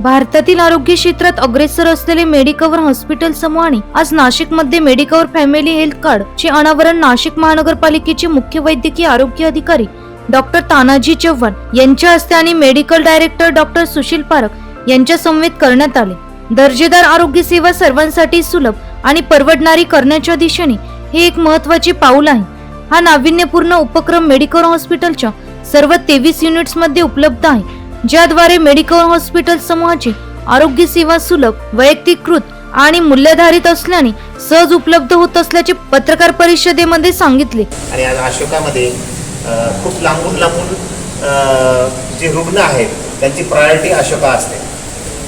भारतातील आरोग्य क्षेत्रात अग्रेसर असलेले मेडिकवर हॉस्पिटल समूहाने आज नाशिकमध्ये मेडिकवर फॅमिली हेल्थ कार्ड चे अनावरण नाशिक महानगरपालिकेचे मुख्य वैद्यकीय आरोग्य अधिकारी डॉक्टर तानाजी चव्हाण यांच्या हस्ते आणि medical director doctor Sushil Parakh यांच्या समवेत करण्यात आले. दर्जेदार आरोग्य सेवा सर्वांसाठी सुलभ आणि परवडणारी करण्याच्या दिशेने हे एक महत्त्वाचे पाऊल आहे. हा नाविन्यपूर्ण उपक्रम मेडिकल हॉस्पिटलच्या सर्व तेवीस युनिट्समध्ये उपलब्ध आहे. ज्याद्वारे मेडिकल हॉस्पिटल समूहाची आरोग्य सेवा सुलभ वैयक्तिकृत आणि मूल्यधारित असल्याने सहज उपलब्ध होत असल्याचे पत्रकार परिषदेमध्ये सांगितले. आणि आज अशोकामध्ये खूप लांबून लांबून जे रुग्ण आहेत त्यांची प्रायोरिटी अशोका असते.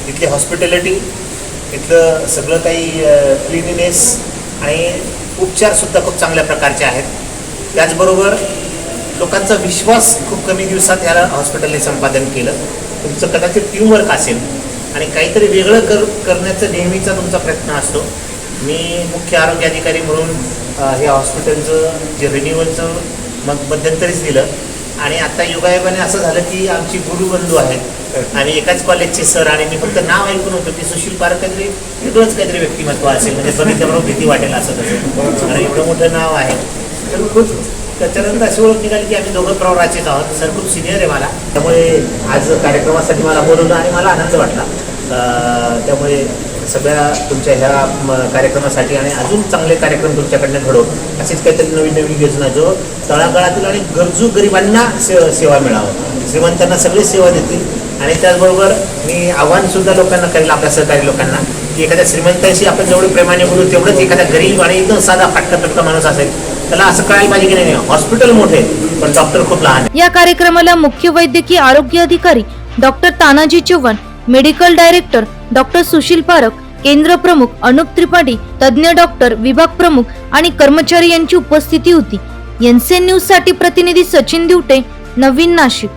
तिथली हॉस्पिटॅलिटी तिथलं सगळं काही क्लिनिनेस आणि उपचारसुद्धा खूप चांगल्या प्रकारचे आहेत. त्याचबरोबर लोकांचा विश्वास खूप कमी दिवसात याला हॉस्पिटलने संपादन केलं. तुमचं कदाचित टीमवर्क असेल आणि काहीतरी वेगळं कर करण्याचा नेहमीचा तुमचा प्रयत्न असतो. मी मुख्य आरोग्य अधिकारी म्हणून हे हॉस्पिटलचं जे रिन्युअलचं मग मध्यंतरीच दिलं. आणि आता योगायोगाने असं झालं की आमची गुरुबंधू आहेत. आणि एकाच कॉलेजचे सर आणि मी फक्त नाव ऐकून होतो की सुशील पार्क काहीतरी वेगळंच काहीतरी व्यक्तिमत्व असेल. म्हणजे बघितल्याबरोबर भीती वाटेल असं तसं. एवढं मोठं नाव आहे. तर खूप त्याच्यानंतर अशी ओळख निघाली की आम्ही दोघं प्रवराचेच आहोत. सर खूप सिनियर आहे मला. त्यामुळे आज कार्यक्रमासाठी मला बोलवलं आणि मला आनंद वाटला. त्यामुळे सगळ्या तुमच्या ह्या म, कार्यक्रमासाठी आणि अजून चांगले कार्यक्रम तुमच्याकडनं घडो अशीच काहीतरी नवीन नवीन योजना जो तळागाळातील आणि गरजू गरिबांना से सेवा मिळावं. श्रीमंतांना सगळी सेवा देतील. आणि त्याचबरोबर मी आव्हानसुद्धा लोकांना करेल आपल्या सहकारी लोकांना की एखाद्या श्रीमंताशी आपण जेवढे प्रेमाने बोलू तेवढंच एखाद्या गरीब आणि एकदम साधा फाटका माणूस असेल त्याला असं कळायला पाहिजे की नाही हॉस्पिटल मोठे पण डॉक्टर खूप लहान या कार्यक्रमाला मुख्य वैद्यकीय आरोग्य अधिकारी doctor Tanaji Chavan medical director doctor Sushil Parakh केंद्र प्रमुख अनुप त्रिपाठी तज्ज्ञ डॉक्टर विभाग प्रमुख आणि कर्मचारी यांची उपस्थिती होती. एनसीएन न्यूजसाठी प्रतिनिधी सचिन दिवटे नवीन नाशिक.